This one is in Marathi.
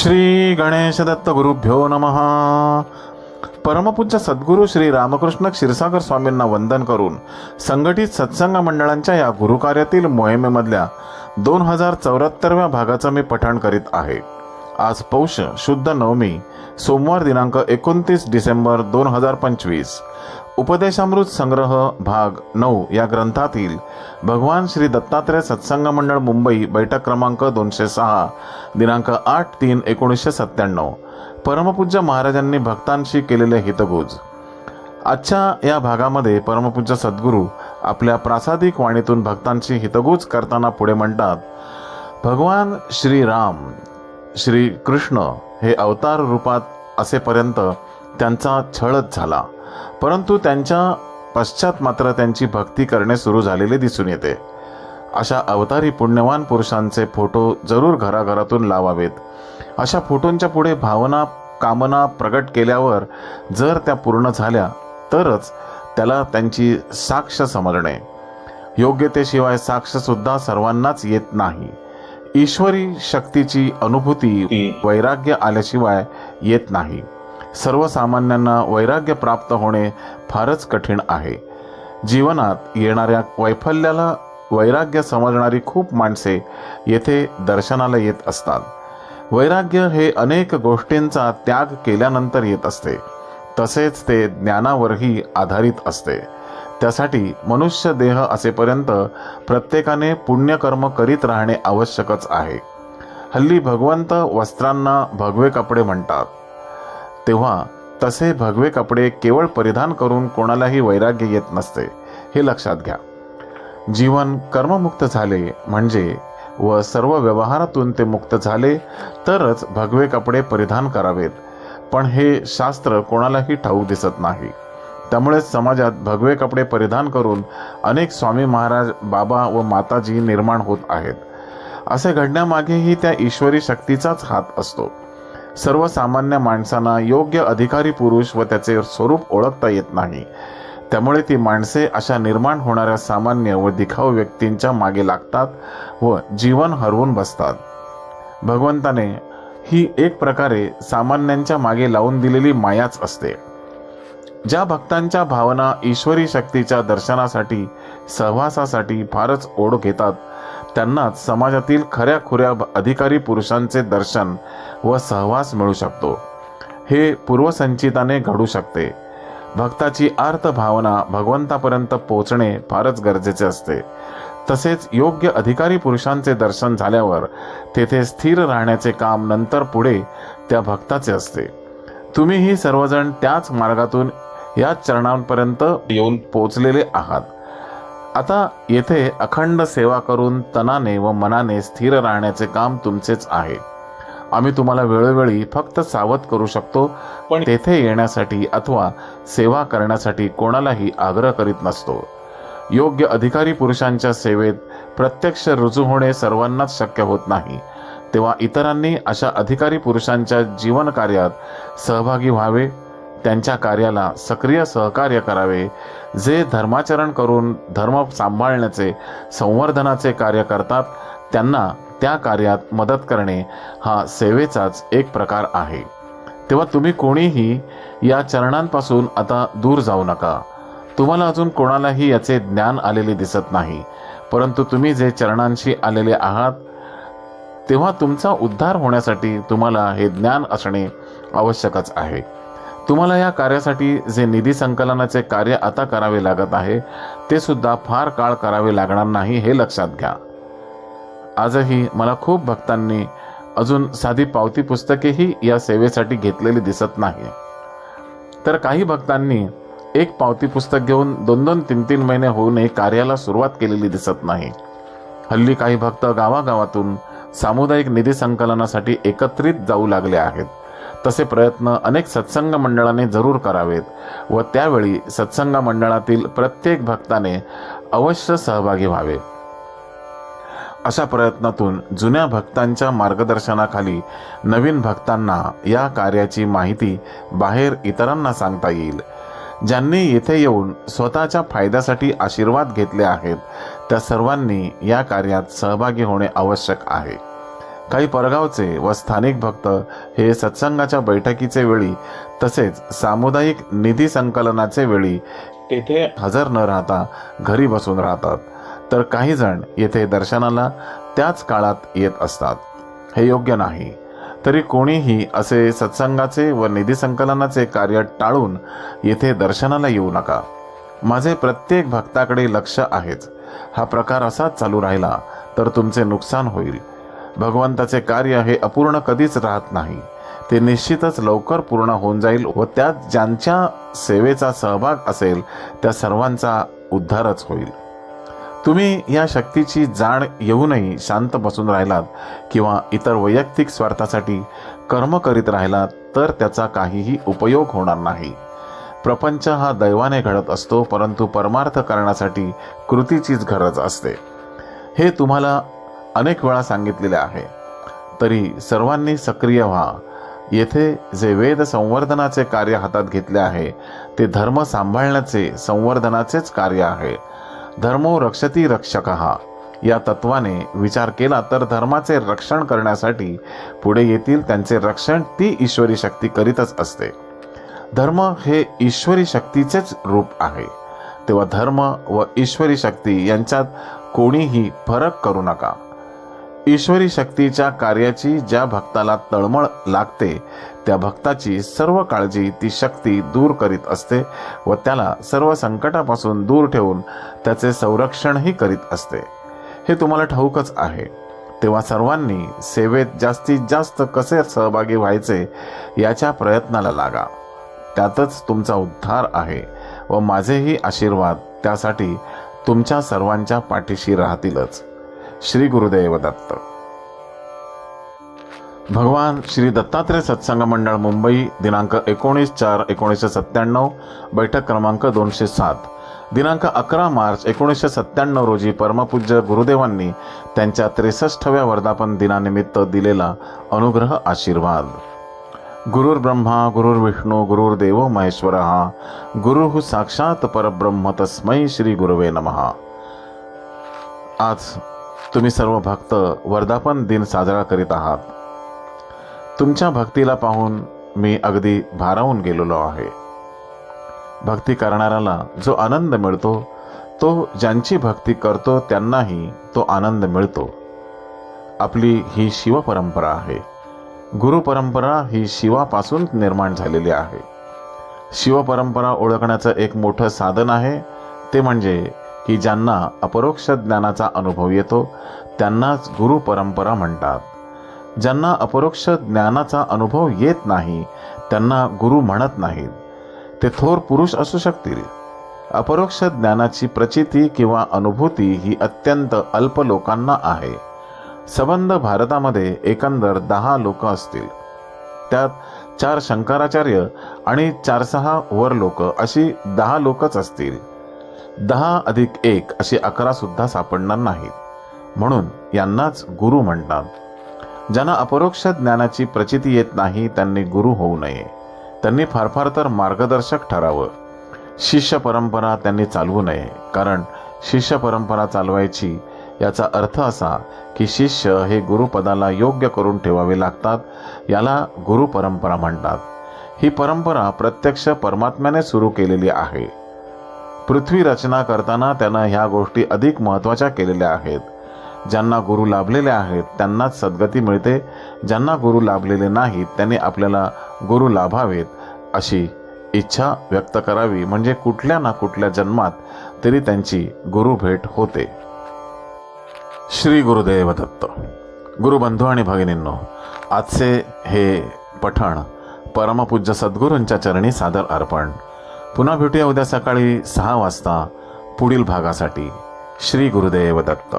श्री गणेशदत्त गुरुभ्यो नमः। परमपूज्य सद्गुरू श्री रामकृष्ण क्षीरसागर स्वामींना वंदन करून संघटित सत्संग मंडळांच्या या गुरुकार्यातील मोहिमेमधल्या दोन हजार चौऱ्याहत्तरव्या भागाचं मी पठण करीत आहे. आज पौष शुद्ध नवमी सोमवार दिनांक एकोणतीस डिसेंबर दोन हजार पंचवीस. उपदेशामृत संग्रह भाग नऊ या ग्रंथातील भगवान श्री दत्तात्रय सत्संग मंडळ मुंबई बैठक क्रमांक दोनशे सहा दिनांक आठ तीन एकोणीसशे सत्त्याण्णव. परमपूज्य महाराजांनी भक्तांशी केलेले हितगुज. आजच्या या भागामध्ये परमपूज्य सद्गुरू आपल्या प्रासादिक वाणीतून भक्तांशी हितगुज करताना पुढे म्हणतात भगवान श्रीराम श्री कृष्ण हे अवतार रूपात असेपर्यंत त्यांचा छळच झाला. परंतु त्यांच्या पश्चात मात्र त्यांची भक्ती करणे सुरू झालेले दिसून येते. अशा अवतारी पुण्यवान पुरुषांचे फोटो जरूर घराघरातून लावावेत. अशा फोटोंच्या पुढे भावना कामना प्रगट केल्यावर जर त्या पूर्ण झाल्या तरच त्याला त्यांची साक्ष समजणे. योग्यतेशिवाय साक्ष सुद्धा सर्वांनाच येत नाही. ईश्वरी शक्तीची अनुभूती वैराग्य आल्याशिवाय येत नाही. सर्वसामान्यांना वैराग्य प्राप्त होणे फारच कठीण आहे. जीवनात येणाऱ्या वैफल्याला वैराग्य समजणारी खूप माणसे येथे दर्शनाला येत असतात. वैराग्य हे अनेक गोष्टींचा त्याग केल्यानंतर येत असते. तसेच ते ज्ञानावरही आधारित असते. त्यासाठी मनुष्य देह असेपर्यंत प्रत्येकाने पुण्यकर्म करीत राहणे आवश्यकच आहे. हल्ली भगवंत वस्त्रांना भगवे कपडे म्हणतात. तेव्हा तसे भगवे कपडे केवळ परिधान करून कोणालाही वैराग्य येत नसते हे लक्षात घ्या. जीवन कर्ममुक्त झाले म्हणजे व सर्व व्यवहारातून ते मुक्त झाले तरच भगवे कपडे परिधान करावेत. पण हे शास्त्र कोणालाही ठाऊक दिसत नाही. त्यामुळेच समाजात भगवे कपडे परिधान करून अनेक स्वामी महाराज बाबा व माताजी निर्माण होत आहेत. असे घडण्यामागेही त्या ईश्वरी शक्तीचाच हात असतो. सर्वसामान्य माणसांना योग्य अधिकारी पुरुष व त्याचे स्वरूप ओळखता येत नाही. त्यामुळे ती माणसे अशा निर्माण होणाऱ्या सामान्य व दिखाऊ व्यक्तींच्या मागे लागतात व जीवन हरवून बसतात. भगवंताने ही एक प्रकारे सामान्यांच्या मागे लावून दिलेली मायाच असते. ज्या भक्तांच्या भावना ईश्वरी शक्तीच्या दर्शनासाठी सहवासासाठी फारच ओढ घेतात त्यांनाच समाजातील खऱ्या खुऱ्या अधिकारी पुरुषांचे दर्शन व सहवास मिळू शकतो. हे पूर्वसंचिताने घडू शकते. भक्ताची आर्त भावना भगवंतापर्यंत पोहोचणे फारच गरजेचे असते. तसेच योग्य अधिकारी पुरुषांचे दर्शन झाल्यावर तेथे स्थिर राहण्याचे काम नंतर पुढे त्या भक्ताचे असते. तुम्हीही सर्वजण त्याच मार्गातून या चरणांपर्यंत येऊन पोचलेले आहात. आता येथे अखंड सेवा करून तनाने व मनाने स्थिर राहण्याचे काम तुमचेच आहे. आम्ही तुम्हाला वेळोवेळी फक्त सावध करू शकतो पण तेथे येण्यासाठी अथवा सेवा करण्यासाठी कोणालाही आग्रह करीत नसतो. योग्य अधिकारी पुरुषांच्या सेवेत प्रत्यक्ष रुजू होणे सर्वांनाच शक्य होत नाही. तेव्हा इतरांनी अशा अधिकारी पुरुषांच्या जीवन कार्यात सहभागी व्हावे त्यांच्या कार्याला सक्रिय सहकार्य करावे जे धर्माचरण करून धर्म सांभाळण्याचे संवर्धनाचे कार्य करतात त्यांना त्या कार्यात मदत करणे हा सेवेचाच एक प्रकार आहे. तेव्हा तुम्ही कोणीही या चरणांपासून आता दूर जाऊ नका. तुम्हाला अजून कोणालाही याचे ज्ञान आलेले दिसत नाही. परंतु तुम्ही जे चरणांशी आलेले आहात तेव्हा तुमचा उद्धार होण्यासाठी तुम्हाला हे ज्ञान असणे आवश्यकच आहे. तुम्हाला या कार्यासाठी जे निधी संकलनाचे कार्य आता करावे लागत आहे ते सुद्धा फार काळ करावे लागणार नाही हे लक्षात घ्या. आजही मला खूप भक्तांनी अजून साधी पावती पुस्तकेही या सेवेसाठी घेतलेली दिसत नाही. तर काही भक्तांनी एक पावती पुस्तक घेऊन दोन दोन तीन तीन महिने होऊनही कार्याला सुरुवात केलेली दिसत नाही. हल्ली काही भक्त गावागावातून सामुदायिक निधी संकलनासाठी एकत्रित जाऊ लागले आहेत. तसे प्रयत्न अनेक सत्संग मंडळाने जरूर करावेत व त्यावेळी सत्संग मंडळातील प्रत्येक भक्ताने अवश्य सहभागी व्हावे. अशा प्रयत्नातून जुन्या भक्तांच्या मार्गदर्शनाखाली नवीन भक्तांना या कार्याची माहिती बाहेर इतरांना सांगता येईल. ज्यांनी येथे येऊन स्वतःच्या फायद्यासाठी आशीर्वाद घेतले आहेत त्या सर्वांनी या कार्यात सहभागी होणे आवश्यक आहे. काही परगावचे व स्थानिक भक्त हे सत्संगाच्या बैठकीचे वेळी तसेच सामुदायिक निधी संकलनाचे वेळी तेथे हजर न राहता घरी बसून राहतात. तर काही जण येथे दर्शनाला त्याच काळात येत असतात. हे योग्य नाही. तरी कोणीही असे सत्संगाचे व निधी संकलनाचे कार्य टाळून येथे दर्शनाला येऊ नका. माझे प्रत्येक भक्ताकडे लक्ष आहेच. हा प्रकार असाच चालू राहिला तर तुमचे नुकसान होईल. भगवंताचे कार्य हे अपूर्ण कधीच राहत नाही. ते निश्चितच लवकर पूर्ण होऊन जाईल व त्यात ज्यांच्या सेवेचा सहभाग असेल त्या सर्वांचा उद्धारच होईल. तुम्ही या शक्तीची जाण येऊनही शांत बसून राहिलात किंवा इतर वैयक्तिक स्वार्थासाठी कर्म करीत राहिलात तर त्याचा काहीही उपयोग होणार नाही. प्रपंच हा दैवाने घडत असतो परंतु परमार्थ करण्यासाठी कृतीचीच गरज असते. हे तुम्हाला अनेक वेळा सांगितलेले आहे. तरी सर्वांनी सक्रिय व्हा. येथे जे वेद संवर्धनाचे कार्य हातात घेतले आहे ते धर्म सांभाळण्याचे संवर्धनाचेच कार्य आहे. धर्मो रक्षती रक्षक. या तत्वाने विचार केला तर धर्माचे रक्षण करण्यासाठी पुढे येतील त्यांचे रक्षण ती ईश्वरी शक्ती करीतच असते. धर्म हे ईश्वरी शक्तीचेच रूप आहे. तेव्हा धर्म व ईश्वरी शक्ती यांच्यात कोणीही फरक करू नका. ईश्वरी शक्तीच्या कार्याची ज्या भक्ताला तळमळ लागते त्या भक्ताची सर्व काळजी ती शक्ती दूर करीत असते व त्याला सर्व संकटापासून दूर ठेवून त्याचे संरक्षणही करीत असते. हे तुम्हाला ठाऊकच आहे. तेव्हा सर्वांनी सेवेत जास्तीत जास्त कसे सहभागी व्हायचे याच्या प्रयत्नाला लागा. त्यातच तुमचा उद्धार आहे व माझेही आशीर्वाद त्यासाठी तुमच्या सर्वांच्या पाठीशी राहतीलच. श्री गुरुदेव दत्त. भगवान श्री दत्तात्रय सत्संग मंडळ मुंबई दिनांक एकोणीस चार एकोणीसशे सत्त्याण्णव बैठक क्रमांक दोनशे सात. दिनांक अकरा मार्च एकोणीसशे सत्त्याण्णव रोजी परमपूज्य गुरुदेवांनी त्यांच्या त्रेसष्टव्या वर्धापन दिनानिमित्त दिलेला अनुग्रह आशीर्वाद. गुरुर ब्रह्मा गुरुर विष्णू गुरुर महेश्वर गुरु साक्षात परब्रह्म तस्मै श्री गुरुवे नमः. आज तुम्ही सर्व भक्त वर्धापन दिन साजरा करीत आहात. तुमच्या भक्तीला पाहून मी अगदी भारावून गेलेलो आहे. भक्ती करणाऱ्याला जो आनंद मिळतो तो ज्यांची भक्ती करतो त्यांनाही तो आनंद मिळतो. आपली ही शिवपरंपरा आहे. गुरुपरंपरा ही शिवापासून निर्माण झालेली आहे. शिवपरंपरा ओळखण्याचं एक मोठं साधन आहे ते म्हणजे की ज्यांना अपरोक्ष ज्ञानाचा अनुभव येतो त्यांनाच गुरु परंपरा म्हणतात. ज्यांना अपरोक्ष ज्ञानाचा अनुभव येत नाही त्यांना गुरु म्हणत नाहीत. ते थोर पुरुष असू शकतील. अपरोक्ष ज्ञानाची प्रचिती किंवा अनुभूती ही अत्यंत अल्प लोकांना आहे. सबंध भारतामध्ये एकंदर दहा लोक असतील. त्यात चार शंकराचार्य आणि चार सहा वर लोक अशी दहा लोकच असतील. दहा अधिक एक अशी अकरा सुद्धा सापडणार नाहीत. म्हणून यांनाच गुरु म्हणतात. ज्यांना अपरोक्ष ज्ञानाची प्रचिती येत नाही त्यांनी गुरु होऊ नये. त्यांनी फार फार तर मार्गदर्शक ठरावं. शिष्य परंपरा त्यांनी चालवू नये. कारण शिष्य परंपरा चालवायची याचा अर्थ असा की शिष्य हे गुरुपदाला योग्य करून ठेवावे लागतात याला गुरु परंपरा म्हणतात. ही परंपरा प्रत्यक्ष परमात्म्याने सुरू केलेली आहे. पृथ्वी रचना करताना त्यानं ह्या गोष्टी अधिक महत्त्वाच्या केलेल्या आहेत. ज्यांना गुरु लाभलेले आहेत त्यांनाच सद्गती मिळते. ज्यांना गुरु लाभलेले नाहीत त्यांनी आपल्याला गुरु लाभावेत अशी इच्छा व्यक्त करावी. म्हणजे कुठल्या ना कुठल्या जन्मात तरी त्यांची गुरु भेट होते. श्री गुरुदेव दत्त गुरुबंधू आणि भगिनींनो आजचे हे पठण परमपूज्य सद्गुरूंच्या चरणी सादर अर्पण. पुन्हा भेटूया उद्या सकाळी सहा वाजता पुढील भागासाठी. श्री गुरुदेव दत्त.